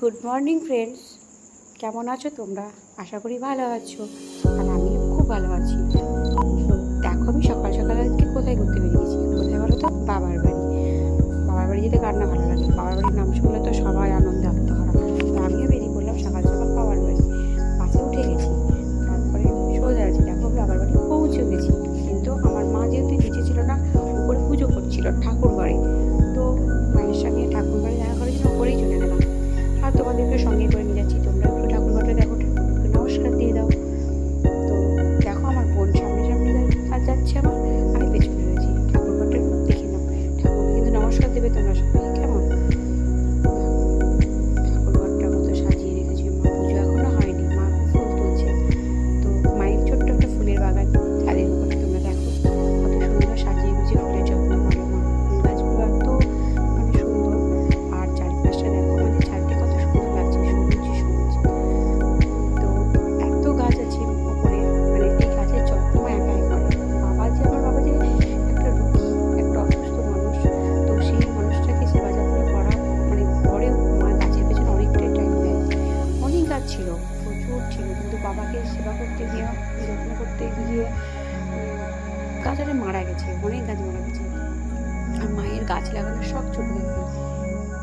Good morning friends কেমন আছো তোমরা? আশা করি ভালো আছো। আর আমি খুব ভালো আছি। দেখো আমি সকাল সকাল আজকে কোথায় ঘুরতে বেরিয়েছি। কোথায় বলো তো? বাবার বাড়ি। বাবার বাড়ি যেতে কার না ভালো লাগে? বাবার বাড়ির নাম শুনলে তো সবাই করতে গিয়ে, যত্ন করতে গিয়ে, গাছটা মারা গেছে, অনেক গাছ মারা গেছে। আর মায়ের গাছ লাগানোর শখ ছোট থেকে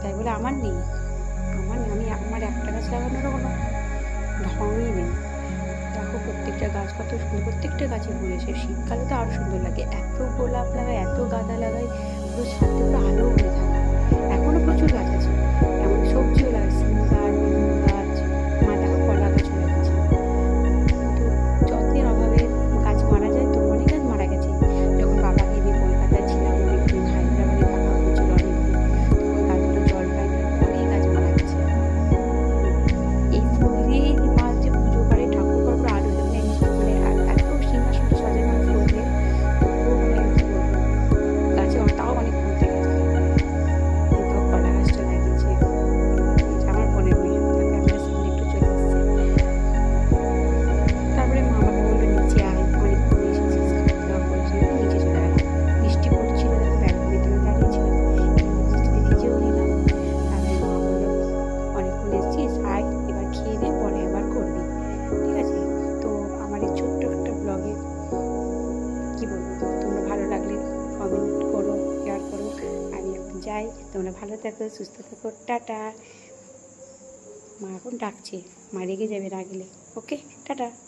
তাই বলে আমার নেই। আমার আমি আমার একটা গাছ লাগানোর কোনো ঢঙই নেই। দেখো, প্রত্যেকটা গাছ কত সুন্দর, প্রত্যেকটা গাছে ফুল এসে শীতকালে তো আরও সুন্দর লাগে। এত গোলাপ লাগায়, এত গাঁদা লাগায়, পুরো ছাদে সবাই তোমরা ভালো থাকো, সুস্থ থাকো, টাটা। মা এখন ডাকছে, মা রেগে যাবে রাগলে। Okay, tata.